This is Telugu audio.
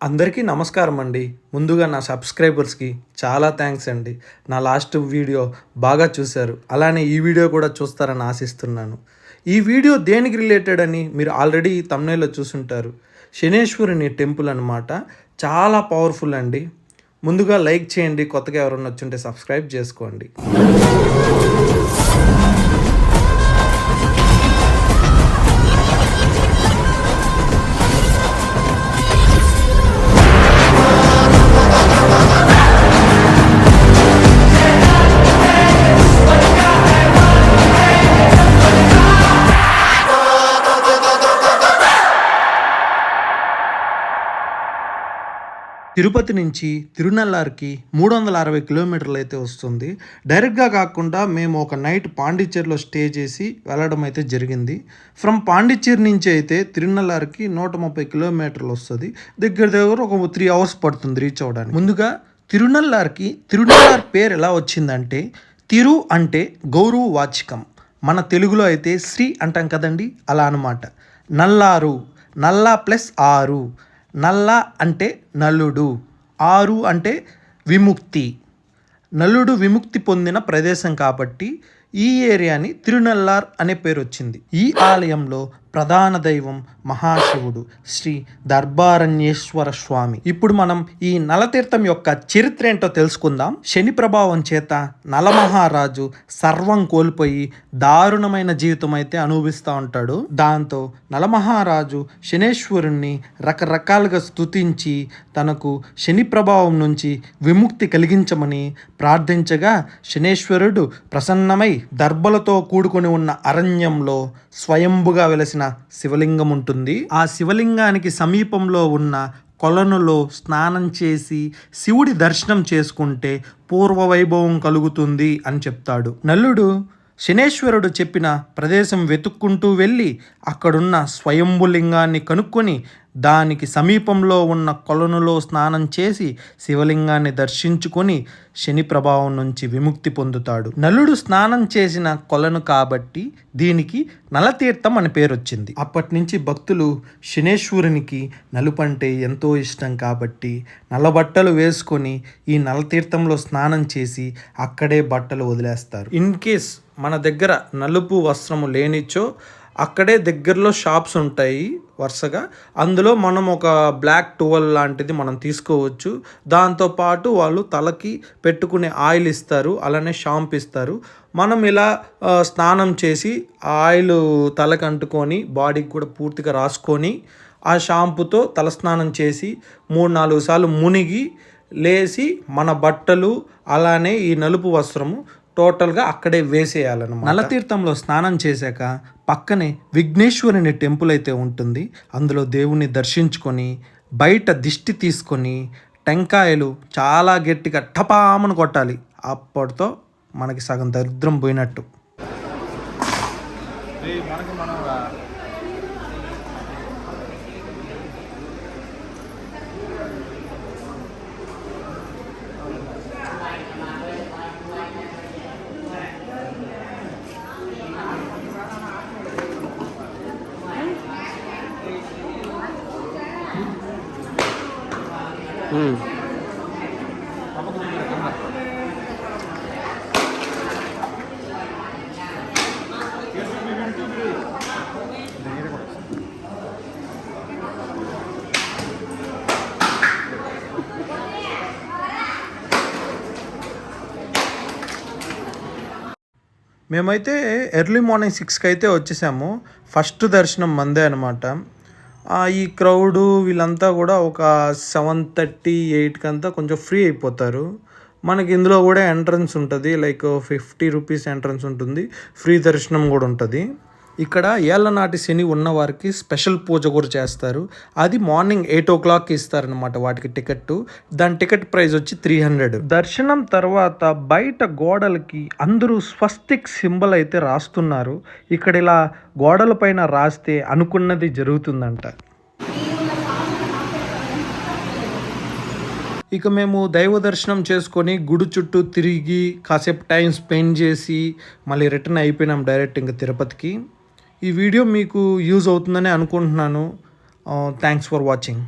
అందరికీ నమస్కారం అండి. ముందుగా నా సబ్స్క్రైబర్స్కి చాలా థ్యాంక్స్ అండి. నా లాస్ట్ వీడియో బాగా చూశారు. అలానే ఈ వీడియో కూడా చూస్తారని ఆశిస్తున్నాను. ఈ వీడియో దేనికి రిలేటెడ్ అని మీరు ఆల్రెడీ తమ్నేలో చూసుంటారు. శనేశ్వరుని టెంపుల్ అనమాట చాలా పవర్ఫుల్ అండి. ముందుగా లైక్ చేయండి. కొత్తగా ఎవరైనా వచ్చుంటే సబ్స్క్రైబ్ చేసుకోండి. తిరుపతి నుంచి తిరునల్లారికి మూడు వందల అరవై కిలోమీటర్లు అయితే వస్తుంది. డైరెక్ట్గా కాకుండా మేము ఒక నైట్ పాండిచ్చేరిలో స్టే చేసి వెళ్ళడం అయితే జరిగింది. ఫ్రమ్ పాండిచ్చేరి నుంచి అయితే తిరునల్లారికి నూట ముప్పై కిలోమీటర్లు వస్తుంది. దగ్గర దగ్గర ఒక త్రీ అవర్స్ పడుతుంది రీచ్ అవ్వడానికి. ముందుగా తిరునల్లార్కి తిరునల్లార్ పేరు ఎలా వచ్చిందంటే తిరు అంటే గౌరవ వాచికం. మన తెలుగులో అయితే శ్రీ అంటాం కదండి? అలా అనమాట నల్లారు. నల్లా ప్లస్ ఆరు. నల్ల అంటే నలుడు ఆరు అంటే విముక్తి. నలుడు విముక్తి పొందిన ప్రదేశం కాబట్టి ఈ ఏరియాని తిరునల్లార్ అనే పేరు వచ్చింది ఈ ఆలయంలో ప్రధాన దైవం మహాశివుడు శ్రీ దర్బారణ్యేశ్వర స్వామి. ఇప్పుడు మనం ఈ నలతీర్థం యొక్క చరిత్ర ఏంటో తెలుసుకుందాం. శని ప్రభావం చేత నలమహారాజు సర్వం కోల్పోయి దారుణమైన జీవితం అయితే అనుభవిస్తూ ఉంటాడు. దాంతో నలమహారాజు శనేశ్వరుణ్ణి రకరకాలుగా స్తుతించి తనకు శని ప్రభావం నుంచి విముక్తి కలిగించమని ప్రార్థించగా శనేశ్వరుడు ప్రసన్నమై దర్బలతో కూడుకొని ఉన్న అరణ్యంలో స్వయంభుగా వెలసిన శివలింగం ఉంటుంది. ఆ శివలింగానికి సమీపంలో ఉన్న కొలనులో స్నానం చేసి శివుడి దర్శనం చేసుకుంటే పూర్వ వైభవం కలుగుతుంది అని చెప్తాడు. నల్లుడు శనేశ్వరుడు చెప్పిన ప్రదేశం వెతుక్కుంటూ వెళ్ళి అక్కడున్న స్వయంభులింగాన్ని కనుక్కొని దానికి సమీపంలో ఉన్న కొలనులో స్నానం చేసి శివలింగాన్ని దర్శించుకొని శని ప్రభావం నుంచి విముక్తి పొందుతాడు. నలుడు స్నానం చేసిన కొలను కాబట్టి దీనికి నలతీర్థం అని పేరు వచ్చింది అప్పటి నుంచి భక్తులు శనేశ్వరునికి నలుపంటే ఎంతో ఇష్టం కాబట్టి నలబట్టలు వేసుకొని ఈ నలతీర్థంలో స్నానం చేసి అక్కడే బట్టలు వదిలేస్తారు. ఇన్ కేస్ మన దగ్గర నలుపు వస్త్రము లేనిచో అక్కడే దగ్గరలో షాప్స్ ఉంటాయి వరుసగా. అందులో మనం ఒక బ్లాక్ టువల్ లాంటిది మనం తీసుకోవచ్చు. దాంతోపాటు వాళ్ళు తలకి పెట్టుకునే ఆయిల్ ఇస్తారు అలానే షాంపు ఇస్తారు. మనం ఇలా స్నానం చేసి ఆ ఆయిల్ తలకి అంటుకొని బాడీకి కూడా పూర్తిగా రాసుకొని ఆ షాంపుతో తలస్నానం చేసి మూడు నాలుగు సార్లు మునిగి లేచి మన బట్టలు అలానే ఈ నలుపు వస్త్రము టోటల్గా అక్కడే వేసేయాలన్నమాట. నలతీర్థంలో స్నానం చేశాక పక్కనే విఘ్నేశ్వరుని టెంపుల్ అయితే ఉంటుంది. అందులో దేవుణ్ణి దర్శించుకొని బయట దిష్టి తీసుకొని టెంకాయలు చాలా గట్టిగా టపామను కొట్టాలి. అప్పటితో మనకి సగం దరిద్రం పోయినట్టు. మేమైతే ఎర్లీ మార్నింగ్ సిక్స్కి అయితే వచ్చేసాము. ఫస్ట్ దర్శనం మందే అనమాట ఈ క్రౌడు వీళ్ళంతా కూడా ఒక సెవెన్ థర్టీ ఎయిట్కి అంతా కొంచెం ఫ్రీ అయిపోతారు. మనకి ఇందులో కూడా ఎంట్రన్స్ ఉంటుంది. లైక్ ఫిఫ్టీ రూపీస్ ఎంట్రన్స్ ఉంటుంది. ఫ్రీ దర్శనం కూడా ఉంటుంది. ఇక్కడ ఏళ్ళ నాటి శని ఉన్న వారికి స్పెషల్ పూజ కూడా చేస్తారు. అది మార్నింగ్ ఎయిట్ ఓ క్లాక్కి ఇస్తారనమాట వాటికి టికెట్ దాని టికెట్ ప్రైస్ వచ్చి త్రీ హండ్రెడ్. దర్శనం తర్వాత బయట గోడలకి అందరూ స్వస్తిక్ సింబల్ అయితే రాస్తున్నారు. ఇక్కడ ఇలా గోడల పైన రాస్తే అనుకున్నది జరుగుతుందంట. ఇక మేము దైవ దర్శనం చేసుకొని గుడి చుట్టూ తిరిగి కాసేపు టైం స్పెండ్ చేసి మళ్ళీ రిటర్న్ అయిపోయినాం డైరెక్ట్ ఇంకా తిరుపతికి. ఈ వీడియో మీకు యూజ్ అవుతుందని అనుకుంటున్నాను. Thanks for watching